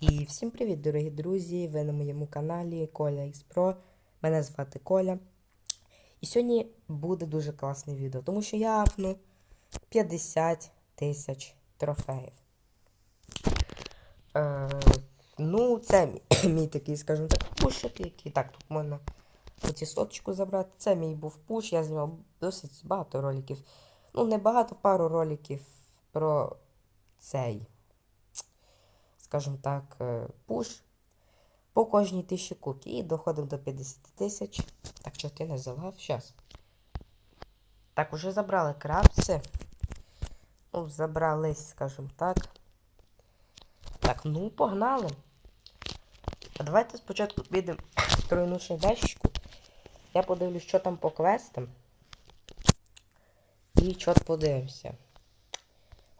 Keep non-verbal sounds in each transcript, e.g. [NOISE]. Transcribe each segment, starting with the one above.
І всім привіт, дорогі друзі! Ви на моєму каналі Коля X Pro. Мене звати Коля. І сьогодні буде дуже класне відео, тому що я апну 50 тисяч трофеїв. Е, ну, це мій, [CLEARS THROAT] мій такий, скажімо так, пушик, який так тут можна оці соточку забрати. Це мій був пуш, я знімав досить багато роликів. Ну, не багато, пару роликів про цей скажімо так, е, пуш по кожній тисячі куки і доходимо до 50 тисяч. Так що ти не залагав? Щас. Так, уже забрали крапси. Ну, забрались, скажімо так. Так, ну, погнали. А давайте спочатку підемо в тройну шедешечку. Я подивлюсь, що там по квестам. І чот подивимося.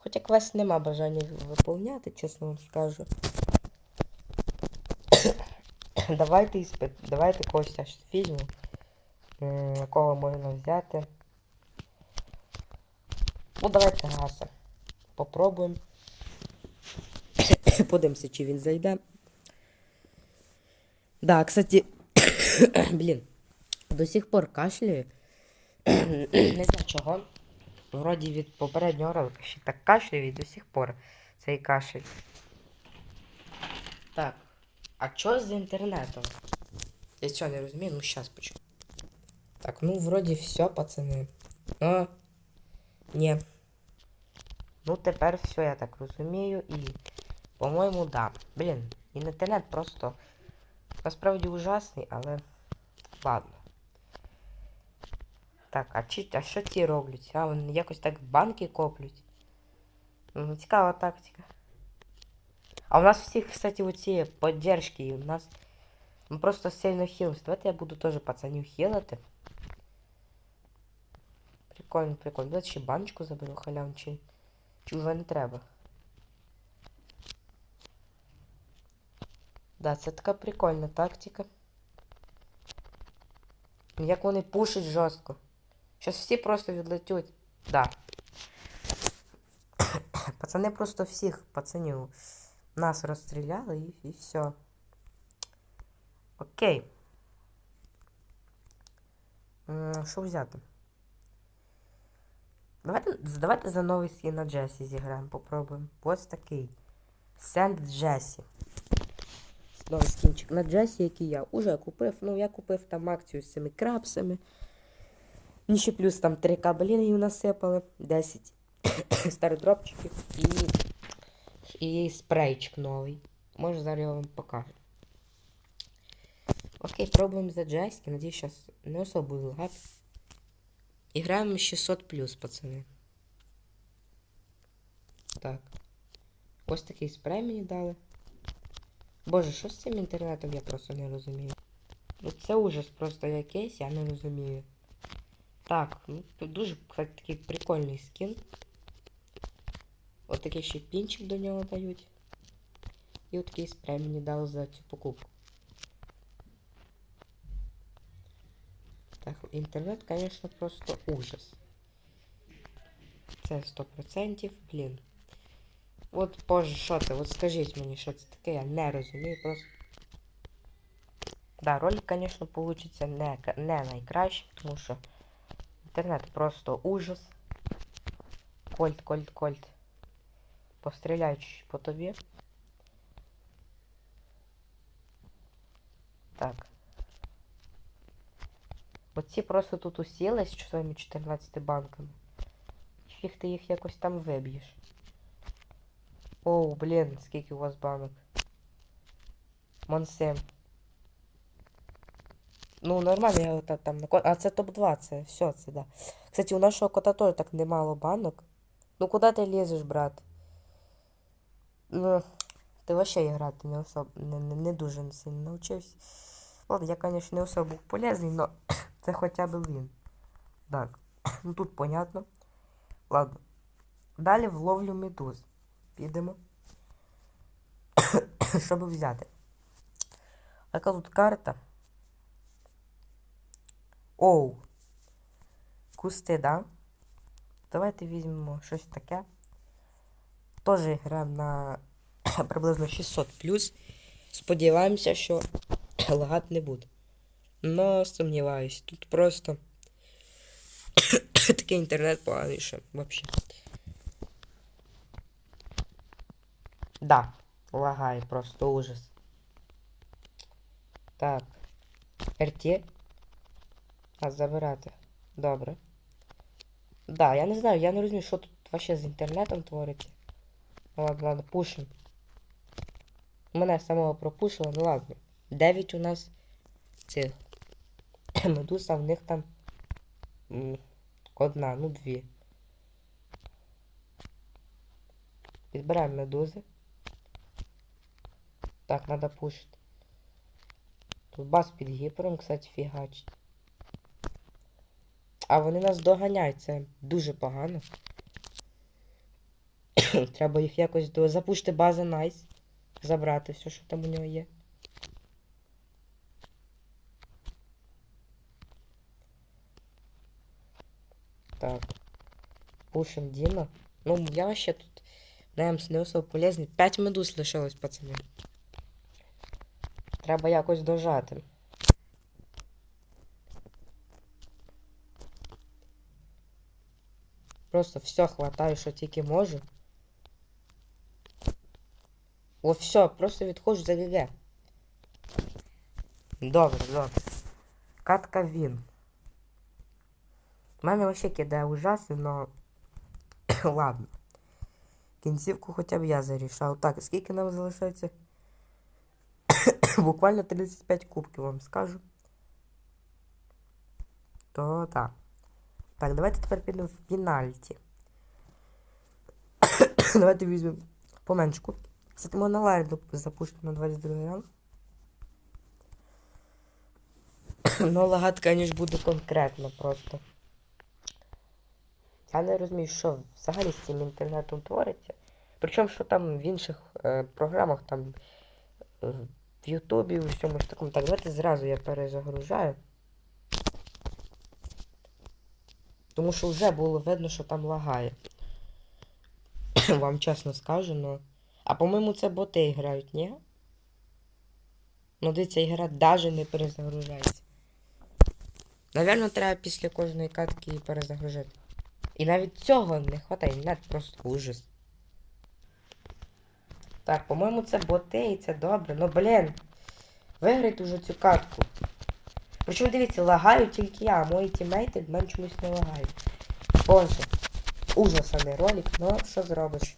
Хоча квест нема бажання виповняти, чесно вам скажу. [COUGHS] давайте іспит, давайте когось аж фільму. м, Кого можна взяти. Ну, давайте гаса. Попробуємо. [COUGHS] Подивимося, чи він зайде. Да, кстати, [COUGHS] блін, до сих пор кашляю. Не знаю чого. Вроді від попереднього ролика ще так кашляю і до сих пор цей кашель. Так. А що з інтернетом? Я цього не розумію, ну щас почну. Так, ну вроді все, пацани. А, ні. Ну тепер все, я так розумію. І, по-моєму, да. Блін, інтернет просто насправді ужасний, але ладно. Так, а чи, а що ці роблять? А, вони якось так банки коплють. Ну, цікава тактика. А у нас всіх, кстати, оці поддержки, у нас ми просто сильно хілимся. Давайте я буду теж пацанів хілити. Прикольно, прикольно. Давайте ще баночку заберу халявну, чи, чи вже не треба. Да, це така прикольна тактика. Як вони пушать жорстко. Щас всі просто відлетють. Да. [COUGHS] Пацани просто всіх пацанів нас розстріляли і, і все. Окей. Що взяти? Давайте, давайте за новий скін на Джесі зіграємо, попробуємо. Ось такий. Сенд Джесі. Новий скінчик на Джесі, який я уже купив. Ну, я купив там акцію з цими крапсами. І ще плюс там 3 каблінів насипали, 10 [COUGHS] стародропчиків і, і спрейчик новий. Може зараз я вам покажу. Окей, пробуємо за джайськи. Надіюсь, зараз не особо буде лагати. І граємо 600 плюс, пацани. Так. Ось такий спрей мені дали. Боже, що з цим інтернетом я просто не розумію. Ну це ужас просто якийсь, я не розумію. Так, ну тут дуже, кстати, такий прикольний скін. От такий ще пінчик до нього дають. І от такий спрей мені дали за цю покупку. Так, інтернет, звісно, просто ужас. Це 100%, блін. От, боже, що це? От скажіть мені, що це таке, я не розумію просто. Да, ролик, звісно, получиться не, не найкращий, тому що Інтернет просто ужас. Кольт, кольт, кольт. Постріляю чуть по тобі. Так. Оці просто тут усілись з своїми 14 банками. Фіг ти їх якось там виб'єш. Оу, блін, скільки у вас банок. Монсем. Ну, нормально, я вот там А це топ-2, це все, це да. Кстати, у нашого кота теж так немало банок. Ну куди ти лізеш, брат? Ну, ти вообще грати не особо не, не, не дуже сильно навчився. Ладно, я, конечно, не особо полезний, но це хоча б він. Так. [COUGHS] Ну тут понятно. Ладно. Далі вловлю медуз. Підемо. Щоб [COUGHS] взяти. Яка тут карта? Оу. Кусти, да? Давайте візьмемо щось таке. Теж граємо на [COUGHS] приблизно 600 плюс. Сподіваємося, що [COUGHS] лагати не буде. Но сумніваюсь, тут просто [COUGHS] такий інтернет поганий, що вообще. Да, лагає просто ужас. Так. РТ. А, забирати. Добре. Да, я не знаю, я не розумію, що тут вообще з інтернетом твориться. Ладно, ладно, пушим. Мене самого пропушило, ну ладно. 9 у нас цих [COUGHS] медуз, а в них там одна, ну дві. Підбираємо медузи. Так, треба пушити. Тут бас під гіпером, кстати, фігачить. А вони нас доганяють, це дуже погано. [COUGHS] Треба їх якось до... запушити бази Найс. Забрати все, що там у нього є. Так. Пушим Діма. Ну, я вообще тут, наверное, не особо полезний. 5 медуз лишилось, пацани. Треба якось дожати. Просто все хватаю, що тільки можу. О, все, просто відходжу за ГГ. Добре, добре. Катка він. У мене вообще кидає ужасно, но [COUGHS] ладно. Кінцівку хоча б я зарішав. Так, скільки нам залишається? [COUGHS] Буквально 35 кубків вам скажу. То так. Так, давайте тепер підемо в пенальті. [COUGHS] давайте візьмемо поменшку. Кстати, можна лайр запустити на 22 ранг. [COUGHS] Ну, лагат, конечно, буде конкретно просто. Я не розумію, що взагалі з цим інтернетом твориться. Причому, що там в інших е, програмах, там в Ютубі, у всьому ж такому. Так, давайте зразу я перезагружаю. Тому що вже було видно, що там лагає. [COUGHS] Вам чесно скажу, но... А по-моєму це боти грають, ні? Ну, дивіться, ігра навіть не перезагружається. Навірно, треба після кожної катки її перезагружати. І навіть цього не вистачає, net просто ужас. Так, по-моєму, це боти і це добре. Ну, блін. Виграйте вже цю катку. Причому дивіться, лагаю тільки я, а мої тімейти в мене чомусь не лагають. Боже. Ужасаний ролик, ну що зробиш?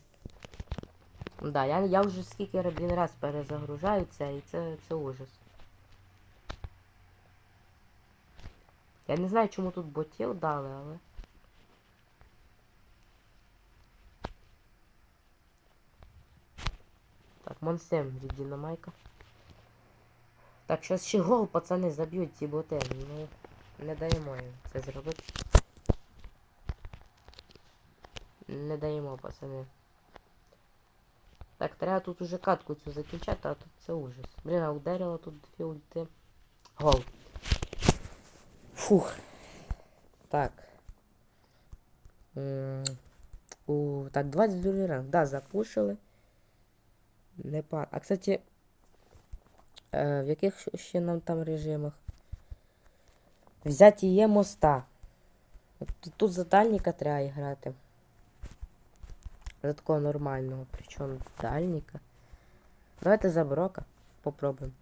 Да, я, я вже скільки блін, раз перезагружаю це, і це, це ужас. Я не знаю, чому тут ботів дали, але. Так, Монсем від Дінамайка. Так, щас ще гол, пацани, заб'ють ці боти. Ну, не даємо їм це зробити. Не даємо, пацани. Так, треба тут уже катку цю закінчати, а тут це ужас. Блін, а ударила тут дві ульти. Гол. Фух. Так. У, так, 22 ранг. Да, запушили. Не па. А кстати, е, в яких ще нам там режимах? Взяті є моста. Тут, тут за дальніка треба грати. За такого нормального, причому дальніка. Давайте за Брока попробуємо.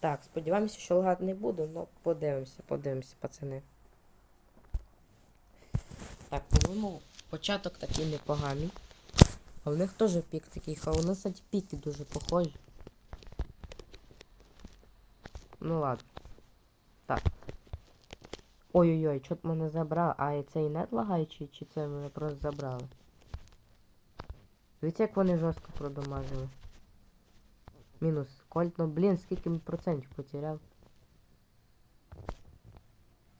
Так, сподіваємося, що лагати не буду, але подивимося, подивимося, пацани. Так, по-моєму, початок такий непоганий. А в них теж пік такий, а у нас кстати, піки дуже похожі. Ну ладно. Так. Ой-ой-ой, що мене забрав? А і цей нет лагає, чи, це мене просто забрали? Дивіться, як вони жорстко продамажили. Мінус. Кольт, ну блін, скільки процентів потеряв.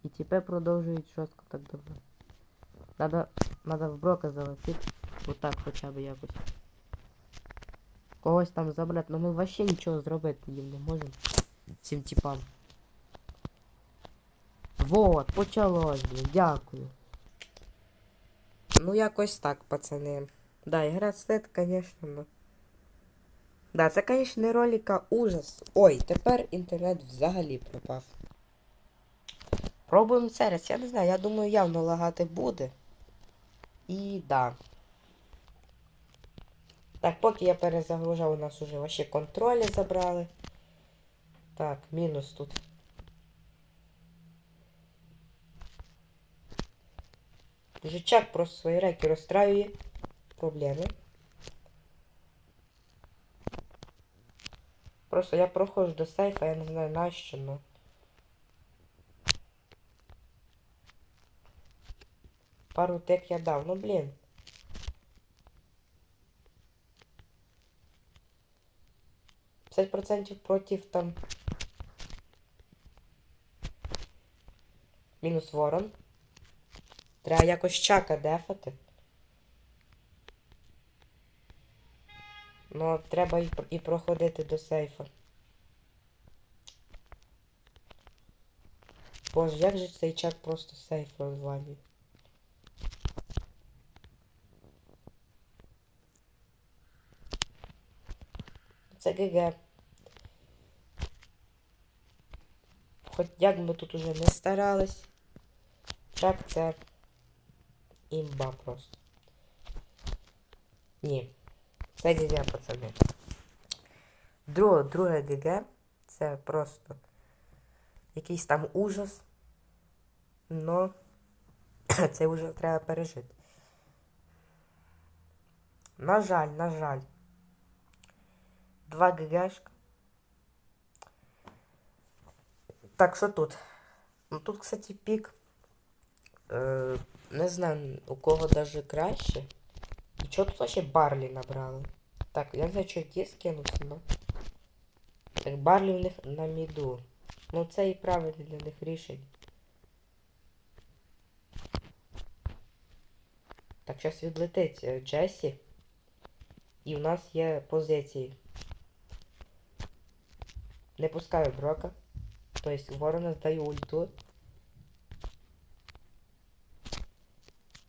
І тепер продовжують жорстко так добре. Надо, надо в брока залетіти. Отак хоча б якось. Когось там забрати, ну ми вообще нічого зробити їм не можемо. Цим типам. Вот, почалось, блін, дякую. Ну, якось так, пацани. Да, ігра слід, звісно, ну. Да, це, звісно, не ролика ужас. Ой, тепер інтернет взагалі пропав. Пробуємо це. Я не знаю, я думаю, явно лагати буде. І да. Так, поки я перезагружав, у нас уже вообще контролі забрали. Так, мінус тут. Жичак просто свої реки розстраює. Проблеми. Просто я проходжу до сейфа, я не знаю нащо, но. Пару тек я дав, ну блін. П'ять процентів против там. Мінус ворон. Треба якось чака дефати. Ну, треба і проходити до сейфа. Боже, як же цей чак просто сейф розвалює? Це ГГ. Хоч як ми тут уже не старались. Чак це імба просто. Ні. Це ГГ, пацани. Друге, друге ГГ це просто якийсь там ужас. Но [CLEARS THROAT] цей ужас треба пережити. На жаль, на жаль. Два ГГшка. Так, що тут? Ну тут, кстати, пік. Е, не знаю, у кого даже краще. І чого тут вообще Барлі набрали? Так, я не знаю, що ті скинуться, ну. Так, Барлі в них на міду. Ну це і правильне для них рішення. Так, зараз відлетить е, Джесі. І в нас є позиції. Не пускаю Брока. Тобто ворона здаю ульту.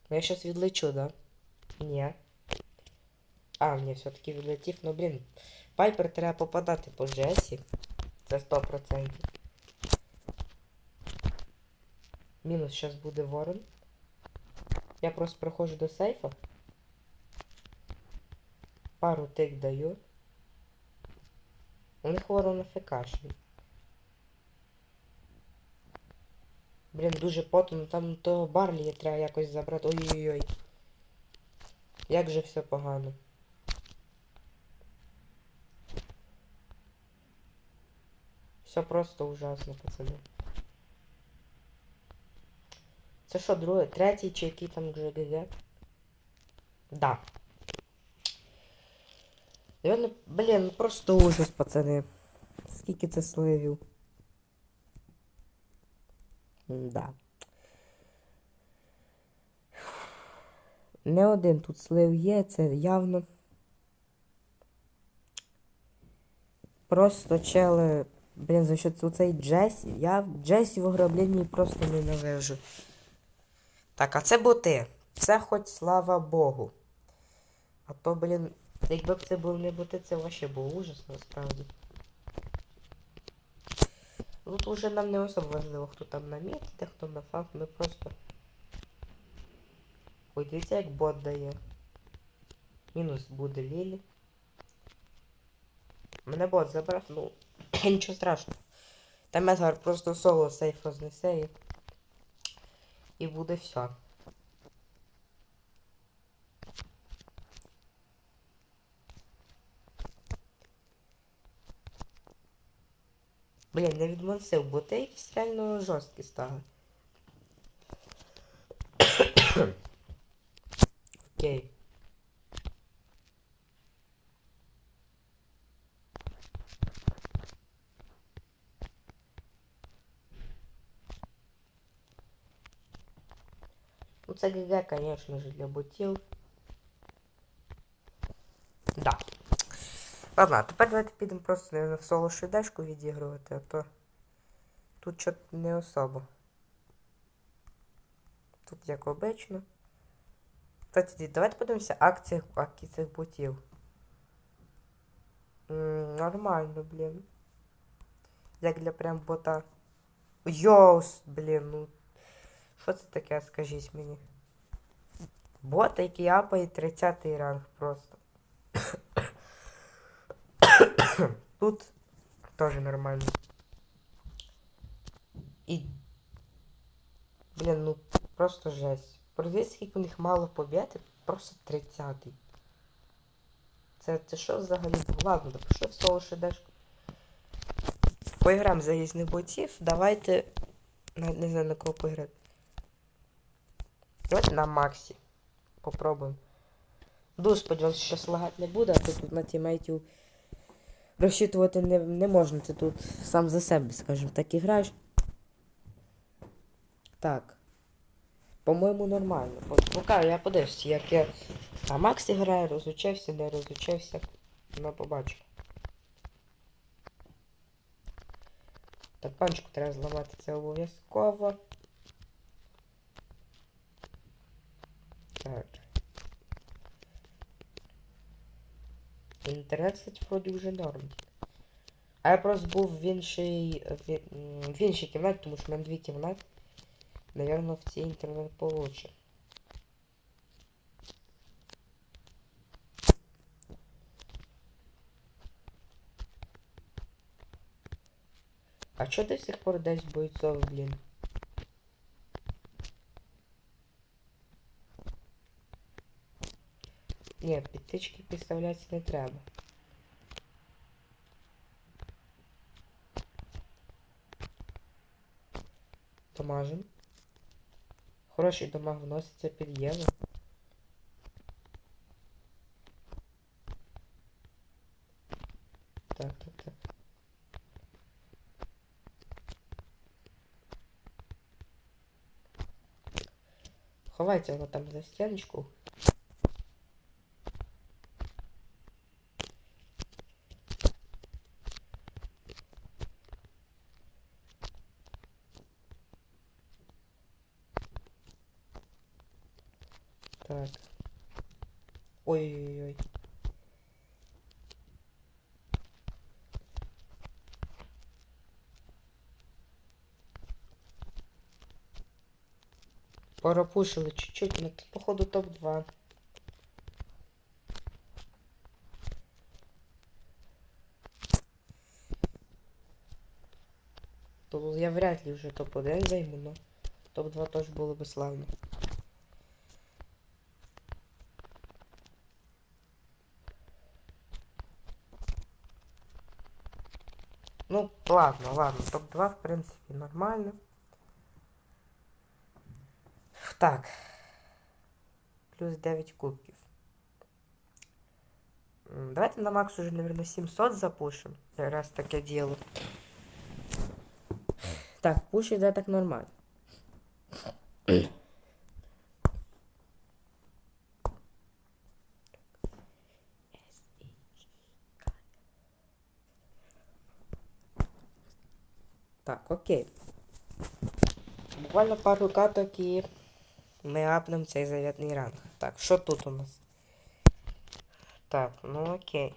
Ну я сейчас відлечу, да? Ні. А, ні, все-таки відлетів. Ну блін. Пайпер треба попадати по Джесі. Це 100%. Мінус зараз буде ворон. Я просто проходжу до сейфа. Пару тик даю. У них ворон АФКшний. Блін, дуже потно, там того Барлі треба якось забрати. Ой-ой-ой. Як же все погано. Все просто ужасно, пацани. Це що, друге, третій чи який там ГГ? Да. Блін, просто ужас, пацани. Скільки це сливів. Да. Не один тут слив є, це явно. Просто чели. Блін, за що цей Джесі? Я Джесі в ограбленні просто ненавижу. Так, а це боти. Це хоч слава Богу. А то, блін, якби б це були не боти, це вообще був ужас насправді. Тут уже нам не особо важливо, хто там на місці, хто на факт, ми просто. Ой, як бот дає. Мінус буде Лілі. Мене бот забрав, ну, [COUGHS] нічого страшного. Там Едгар просто соло сейф рознесе і... І буде все. Блін, не відмансив, бо те якісь реально жорсткі стали. Окей. Ну це ГГ, конечно же, для ботів. Да. Ладно, а тепер давайте підемо просто наверное, в соло швидешку відігрувати, а то тут що не особо. Тут як обично. Кстати, давайте подивимося акції, акції цих ботів. М, нормально, блін. Як для прям бота. Йоус, блін, ну. Що це таке, скажіть мені? Бот, який апає 30 ранг просто. Тут теж нормально. І. Блін, ну просто жесть. Подивіться, скільки у них мало побєд, просто 30-й. Це, це що взагалі? Ладно, пішов в соло шедешку. Поіграємо за різних бойців. Давайте. Не знаю на кого поіграти. Давайте на Максі. Попробуємо. Дуже сподіваюся, що щас лагати не буде, а тут на тімейтів розчитувати не, не можна. Ти тут сам за себе, скажімо так, і граєш. Так. По-моєму, нормально. Поки я подивлюся, як я на Максі граю, розучився, не розучився. Ну, побачу. Так, панчику треба зламати це обов'язково. Так. Інтернет, кстати, вроді вже норм. А я просто був в іншій, в, іншій кімнаті, тому що в мене дві кімнати. Наверно, в цій інтернет получше. А чё до сих пор десь бойцов, блин? Ні, підтички підставляти не треба. Дамажим. Хороший дамаг вноситься під Єву. Так, так, так. Ховайте воно там за стіночку. Пропушили чуть-чуть, но тут, походу, топ-2. То я вряд ли вже топ-1 займу, но топ-2 теж було би славно. Ну, ладно, ладно, топ-2, в принципе, нормально. Так. Плюс 9 кубків. М, Давайте на макс уже, наверное, 700 запушим. Раз таке діло. Так, пуш іде так нормально. Так, окей. Буквально пару каток і ми апнемо цей завітний ранг. Так, що тут у нас? Так, ну окей.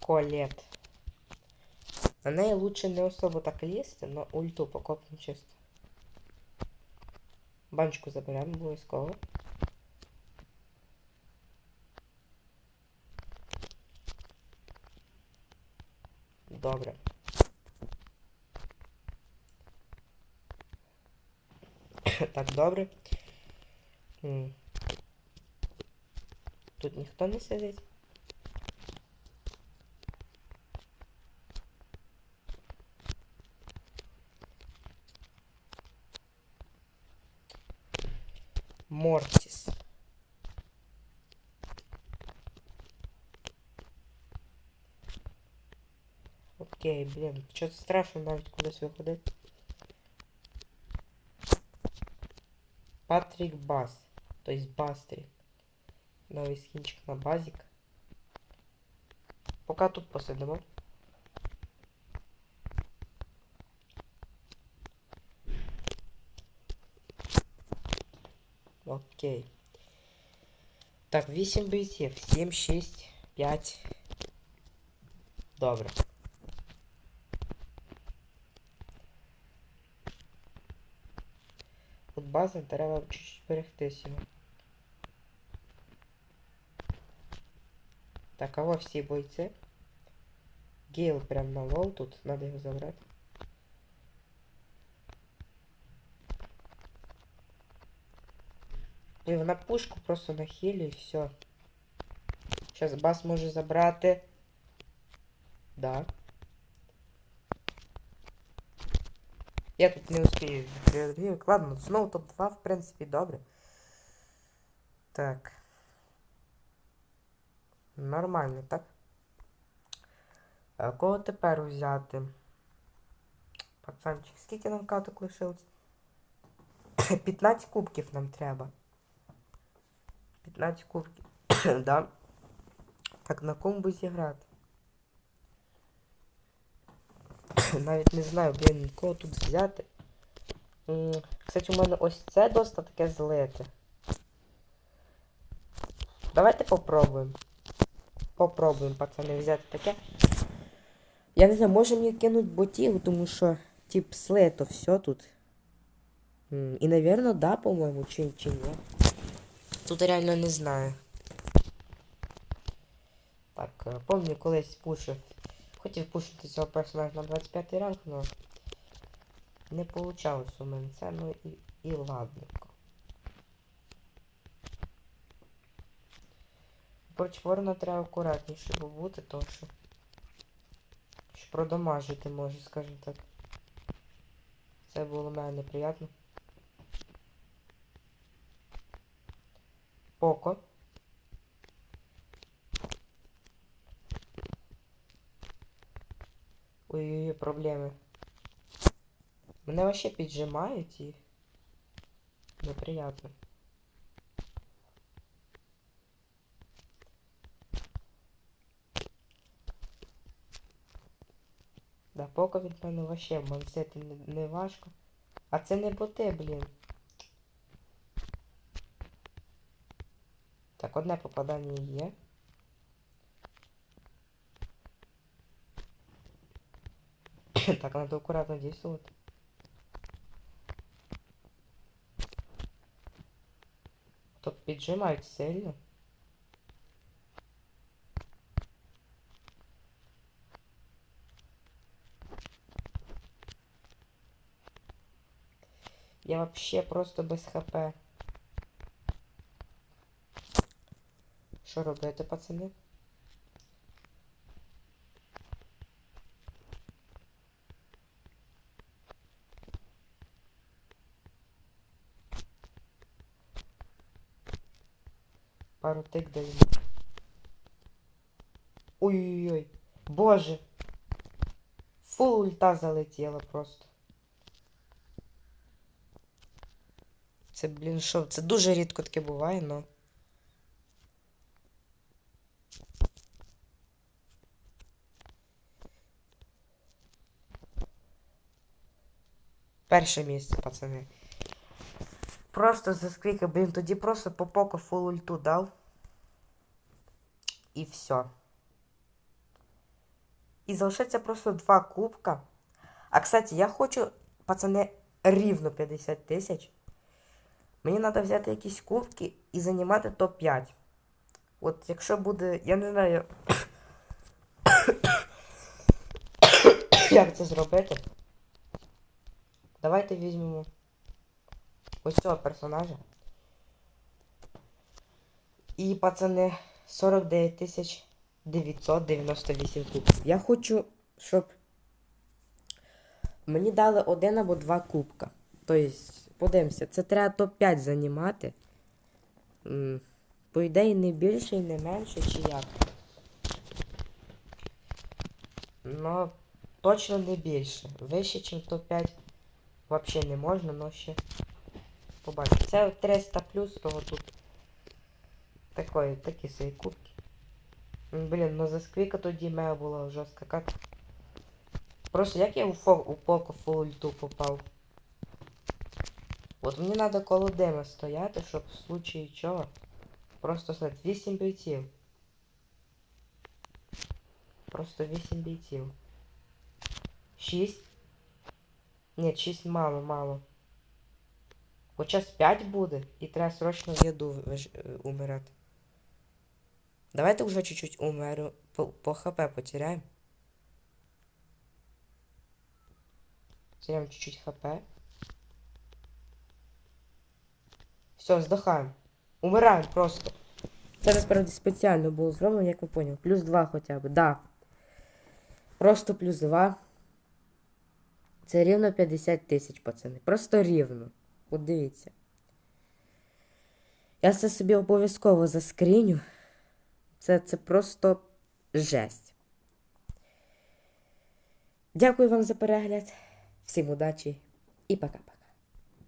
Колет. На неї лучше не особо так лізти, но ульту покопну чисто. Банчку заберемо обов'язково. Добре. [LAUGHS] Так, добре. Тут ніхто не сидить. Мортіс. Окей, блін, щось страшно навіть кудись виходити. Патрик Бас. То есть Бастри. Новый скинчик на базик. Пока тут посидимо. Окей. Так, 8 битів, 7, 6, 5. Добре. Тут база, треба чуть-чуть берегтись його. Так, а во всі бойці. Гейл прям на лол тут, надо його забрати. Блін, на пушку просто на хілі і все. Сейчас бас може забрати. Да. Я тут не. Георгій. Ладно, знову топ-2, в принципі, добре. Так. Нормально, так? А кого тепер взяти? Пацанчик, скільки нам каток лишилось? [COUGHS] 15 кубків нам треба. 15 кубків. [COUGHS] да. Так, на кому би зіграти? [LAUGHS] Навіть не знаю, блін, кого тут взяти. Кстати, у мене ось це доста таке злите. Давайте попробуємо. Попробуємо, пацани, взяти таке. Я не знаю, може мені кинуть ботів, тому що, тип, слито все тут. І, навірно, да, по-моєму, чи, чи ні. Тут реально не знаю. Так, е, помню, колись пушив. Хотів пушити цього персонажа на 25 ранг, але не получалось у мене це, ну і, і ладненько. Проч ворона треба акуратніше бути, тому що. Що продамажити може, скажімо так. Це було мене неприємно. Поко. Ой-ой-ой, проблеми. Мене вообще піджимають і... Неприятно. Да, поки від мене вообще мансити не, не важко. А це не боти, блін. Так, одне попадання є. [LAUGHS] так, надо аккуратно действовать. Тут піджимають сильно. Я вообще просто без хп. Що робити, пацани? Тик даємо. Ой-ой-ой. Боже. Фул ульта залетіла просто. Це, блін, що? Це дуже рідко таке буває, но. Перше місце, пацани. Просто заскріка, блін, тоді просто по поку фул ульту дав. І все. І залишиться просто два кубка. А, кстати, я хочу, пацани, рівно 50 тисяч. Мені треба взяти якісь кубки і займати топ-5. От якщо буде, я не знаю. Як це зробити? Давайте візьмемо ось цього персонажа. І, пацани, 49 тисяч 998 кубків. Я хочу, щоб мені дали один або два кубка. Тобто, подивимося, це треба топ-5 займати. По ідеї, не більше і не менше, чи як. Ну, точно не більше. Вище, ніж топ-5 взагалі не можна, але ще побачимо. Це 300 плюс, того тут такої, такі свої кубки. Блін, ну за сквіка тоді мега була жорстка карта. Просто як я у, фо, у поко фул ульту попав? От мені треба коло дима стояти, щоб в случаї чого. Просто знати 8 бійців. Просто 8 бійців. 6. Ні, 6 мало, мало. Бо час 5 буде, і треба срочно в умирати. Давайте вже чуть-чуть умеру. По, по хп потеряємо. Теряем чуть-чуть хп. Все, здохаємо. Умираємо просто. Це насправді спеціально було зроблено, як ви поняли. Плюс 2 хоча б, да. Просто плюс 2. Це рівно 50 тисяч, пацани. Просто рівно. От дивіться. Я це собі обов'язково заскріню. Це, це просто жесть. Дякую вам за перегляд. Всім удачі і пока-пока.